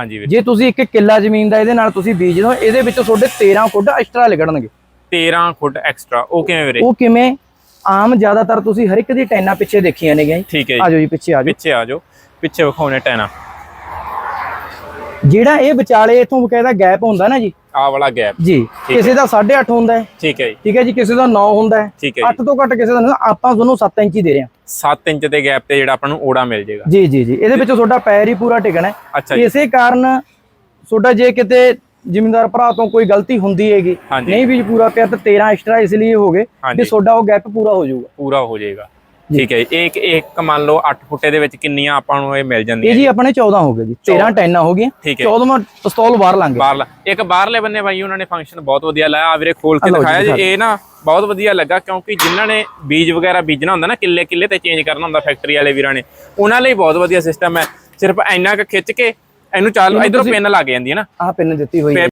ਹਾਂਜੀ ਵੀਰ ਜੇ ਤੁਸੀਂ ਇੱਕ ਕਿੱਲਾ ਜ਼ਮੀਨ ਦਾ ਇਹਦੇ ਨਾਲ ਤੁਸੀਂ ਬੀਜ ਦੋ ਇਹਦੇ ਵਿੱਚ ਤੁਹਾਡੇ 13 ਫੁੱਟ ਐਕਸਟਰਾ ਲੱਗਣਗੇ 13 ਫੁੱਟ ਐਕਸਟਰਾ ਉਹ ਕਿਵੇਂ ਵੀਰੇ? ਉਹ ਕਿਵੇਂ? ਆਮ ਜ਼ਿਆਦਾਤਰ ਤੁਸੀਂ ਹਰ ਇੱਕ ਦੀ ਟੈਨਾ ਪਿੱਛੇ ਦੇਖੀਆਂ ਨੇਗੀਆਂ ਜੀ। ਠੀਕ ਹੈ ਆ ਜੀ ਪਿੱਛੇ ਆ ਜਾਓ। ਪਿੱਛੇ ਆ ਜਾਓ। ਪਿੱਛੇ ਵਿਖਾਉਣੇ ਟੈਨਾ। ਜਿਹੜਾ ਇਹ ਵਿਚਾਲੇ ਇਥੋਂ ਬਕਾਇਦਾ ਗੈਪ ਹੁੰਦਾ ਨਾ ਜੀ ਆਹ ਵਾਲਾ ਗੈਪ ਜੀ। ਕਿਸੇ ਦਾ 8.5 ਹੁੰਦਾ ਹੈ। ਠੀਕ ਹੈ ਜੀ। ਠੀਕ ਹੈ ਜੀ ਕਿਸੇ ਦਾ 9 ਹੁੰਦਾ ਹੈ। ਠੀਕ ਹੈ ਜੀ। 8 ਤੋਂ ਘੱਟ ਕਿਸੇ ਦਾ ਨਹੀਂ ਆਪਾਂ ਤੁਹਾਨੂੰ 7 ਇੰਚ ਹੀ ਦੇ ਰਹੇ ਹਾਂ। 7 ਇੰਚ ਦੇ ਗੈਪ ਤੇ ਜਿਹੜਾ ਆਪਾਂ ਨੂੰ ਓੜਾ ਮਿਲ ਜਾਏਗਾ ਜੀ ਜੀ ਜੀ। ਇਹਦੇ ਵਿੱਚ ਤੁਹਾਡਾ ਪੈਰ ਹੀ ਪੂਰਾ ਟਿਕਣਾ ਹੈ। ਇਸੇ ਕਾਰਨ ਤੁਹਾਡਾ ਜੇ ਕਿਤੇ ਜ਼ਿਮੀਂਦਾਰ ਭਰਾ ਤੋਂ ਕੋਈ ਗਲਤੀ ਹੁੰਦੀ ਹੈਗੀ। ਨਹੀਂ ਵੀ ਪੂਰਾ ਪਿਆ ਤਾਂ 13 ਐਕਸਟਰਾ ਇਸ ਲਈ ਹੋ ਗਏ। ਵੀ ਤੁਹਾਡਾ ਉਹ ਗੈਪ ਪੂਰਾ ਹੋ ਜਾਊਗਾ। ਪੂਰਾ ਹੋ ਜਾਏਗਾ। ਠੀਕ ਹੈ ਇੱਕ ਇੱਕ ਮੰਨ ਲਓ 8 ਫੁੱਟੇ ਦੇ ਵਿੱਚ ਕਿੰਨੀਆਂ ਆਪਾਂ ਨੂੰ ਇਹ ਮਿਲ ਜਾਂਦੀਆਂ ਇਹ ਜੀ ਆਪਣੇ 14 ਹੋ ਗਏ ਜੀ। 13 ਟੈਨਾਂ ਹੋ ਗਈਆਂ। ਠੀਕ ਹੈ। 14ਵਾਂ ਪਿਸਤੌਲ ਬਾਹਰ ਲਾਂਗੇ। ਬਾਹਰਲਾ ਇੱਕ ਬਾਹਰਲੇ ਬੰਨੇ ਬਾਈ ਉਹਨਾਂ ਨੇ ਫੰਕਸ਼ਨ ਬਹੁਤ ਵਧੀਆ ਲਾਇਆ। ਆ ਵੀਰੇ ਖੋਲ ਕੇ ਦਿਖਾਇਆ ਦਿਖਾ ਜੀ ਇਹ ਨਾ ਬਹੁਤ ਵਧੀਆ ਲੱਗਾ ਕਿਉਂਕਿ ਜਿਨ੍ਹਾਂ ਨੇ ਬੀਜ ਵਗੈਰਾ ਬੀਜਣਾ ਹੁੰਦਾ ਨਾ ਕਿੱਲੇ ਕਿੱਲੇ ਤੇ ਚੇਂਜ ਕਰਨਾ ਹੁੰਦਾ ਫੈਕਟਰੀ ਵਾਲੇ ਵੀਰਾਂ ਨੇ। ਉਹਨਾਂ ਲਈ ਬਹੁਤ ਵਧੀਆ ਸਿਸਟਮ ਹੈ। ਸਿਰਫ ਇੰਨਾ ਕੁ ਖਿੱਚ ਕੇ ਇਹਨੂੰ ਚੱਲ ਇਧਰੋਂ ਪਿੰਨ ਲੱਗ ਜਾਂਦੀ ਹੈ ਨਾ। ਆਹ ਪਿੰਨ ਦਿੱਤੀ ਹੋਈ ਹੈ।